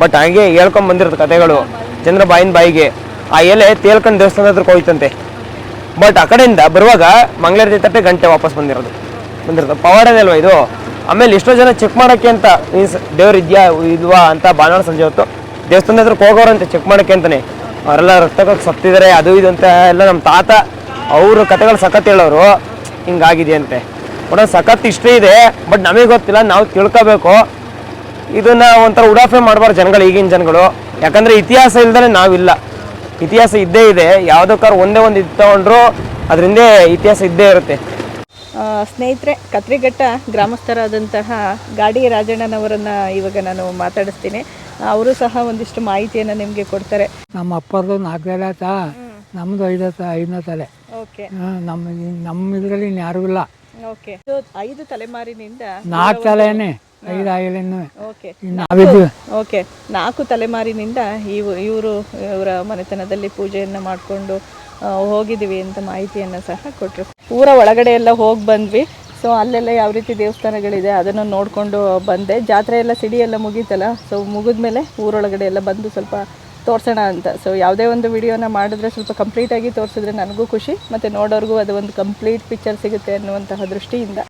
ಬಟ್ ಹಂಗೆ ಹೇಳ್ಕೊಂಡ್ ಬಂದಿರೋದು ಕತೆಗಳು, ಚಂದ್ರ ಬಾಯಿನ ಬಾಯಿಗೆ. ಆ ಎಲೆ ತೇಲ್ಕೊಂಡು ದೇವಸ್ಥಾನದ ಹತ್ರಕ್ಕೆ ಹೋಯ್ತಂತೆ ಬಟ್ ಆ ಕಡೆಯಿಂದ ಬರುವಾಗ ಮಂಗಳೂರು ತಟ್ಟೆ ಗಂಟೆ ವಾಪಸ್ ಬಂದಿರೋದು. ಬಂದಿರೋದು. ಪವಾಡನೇ ಅಲ್ವಾ ಇದು? ಆಮೇಲೆ ಎಷ್ಟೋ ಜನ ಚೆಕ್ ಮಾಡೋಕ್ಕೆ ಅಂತ ಮೀನ್ಸ್ ದೇವ್ರು ಇದೆಯಾ ಇಲ್ವಾ ಅಂತ ಭಾನುವಾರ ಸಂಜೆ ಹೊತ್ತು ದೇವಸ್ಥಾನದ ಹತ್ರಕ್ಕೆ ಹೋಗೋರಂತೆ ಚೆಕ್ ಮಾಡೋಕ್ಕೆ ಅಂತಾನೆ. ಅವರೆಲ್ಲ ರಕ್ತಕ್ಕೆ ಸತ್ತಿದ್ದಾರೆ ಅದು ಇದು ಅಂತ ಎಲ್ಲ ನಮ್ಮ ತಾತ, ಅವರು ಕತೆಗಳು ಸಖತ್ ಹೇಳೋರು. ಹಿಂಗಾಗಿದೆ ಅಂತೆ ಒಂದೊಂದು ಸಖತ್ ಇಷ್ಟೇ ಇದೆ ಬಟ್ ನಮಗೆ ಗೊತ್ತಿಲ್ಲ, ನಾವು ತಿಳ್ಕೋಬೇಕು. ಇದನ್ನ ಒಂಥರ ಉಡಾಫೆ ಮಾಡಬಾರ್ದು ಜನಗಳು, ಈಗಿನ ಜನಗಳು. ಯಾಕಂದ್ರೆ ಇತಿಹಾಸ ಇಲ್ದೇ ನಾವಿಲ್ಲ. ಇತಿಹಾಸ ಇದ್ದೇ ಇದೆ. ಯಾವುದಕ್ಕಾರು ಒಂದೇ ಒಂದು ಇದು ತಗೊಂಡ್ರು ಅದರಿಂದ ಇತಿಹಾಸ ಇದ್ದೇ ಇರುತ್ತೆ. ಆ, ಸ್ನೇಹಿತರೆ ಕತ್ರಿಘಟ್ಟ ಗ್ರಾಮಸ್ಥರಾದಂತಹ ಗಾಡಿ ರಾಜಣ್ಣನವರನ್ನು ಇವಾಗ ನಾನು ಮಾತಾಡಿಸ್ತೀನಿ. ಅವರು ಸಹ ಒಂದಿಷ್ಟು ಮಾಹಿತಿಯನ್ನು ನಿಮಗೆ ಕೊಡ್ತಾರೆ. ನಮ್ಮ ಅಪ್ಪರದು ನಾಲ್ಕು ತಲೆ ಆತ ನಮ್ಮದು ಐದು ತ ಐದನೇ ತಲೆ. ಓಕೆ. ಹಾ, ನಮ್ಮ ನಮ್ಮ ಇದರಲ್ಲಿ ಇನ್ನು ಇಲ್ಲ. ಓಕೆ. ಐದು ತಲೆಮಾರಿನಿಂದ ನಾಲ್ಕು ತಲೆನೇ. ಐದು ಓಕೆ. ನಾಲ್ಕು ತಲೆಮಾರಿನಿಂದ ಇವು ಇವರು ಇವರ ಮನೆತನದಲ್ಲಿ ಪೂಜೆಯನ್ನು ಮಾಡಿಕೊಂಡು ಹೋಗಿದ್ದೀವಿ ಅಂತ ಮಾಹಿತಿಯನ್ನು ಸಹ ಕೊಟ್ಟರು ಊರ ಒಳಗಡೆ ಎಲ್ಲ ಹೋಗಿ ಬಂದ್ವಿ. ಸೊ ಸೊ ಅಲ್ಲೆಲ್ಲ ಯಾವ ರೀತಿ ದೇವಸ್ಥಾನಗಳಿದೆ ಅದನ್ನು ನೋಡಿಕೊಂಡು ಬಂದೆ. ಜಾತ್ರೆ ಎಲ್ಲ ಸಿಡಿ ಎಲ್ಲ ಮುಗೀತಲ್ಲ? ಸೊ ಮುಗಿದ್ಮೇಲೆ ಊರೊಳಗಡೆ ಎಲ್ಲ ಬಂದು ಸ್ವಲ್ಪ ತೋರಿಸೋಣ ಅಂತ. ಸೊ ಯಾವುದೇ ಒಂದು ವಿಡಿಯೋನ ಮಾಡಿದ್ರೆ ಸ್ವಲ್ಪ ಕಂಪ್ಲೀಟಾಗಿ ತೋರಿಸಿದ್ರೆ ನನಗೂ ಖುಷಿ. ಮತ್ತು ನೋಡೋರ್ಗೂ ಅದು ಒಂದು ಕಂಪ್ಲೀಟ್ ಪಿಕ್ಚರ್ ಸಿಗುತ್ತೆ ಅನ್ನುವಂತಹ ದೃಷ್ಟಿಯಿಂದ.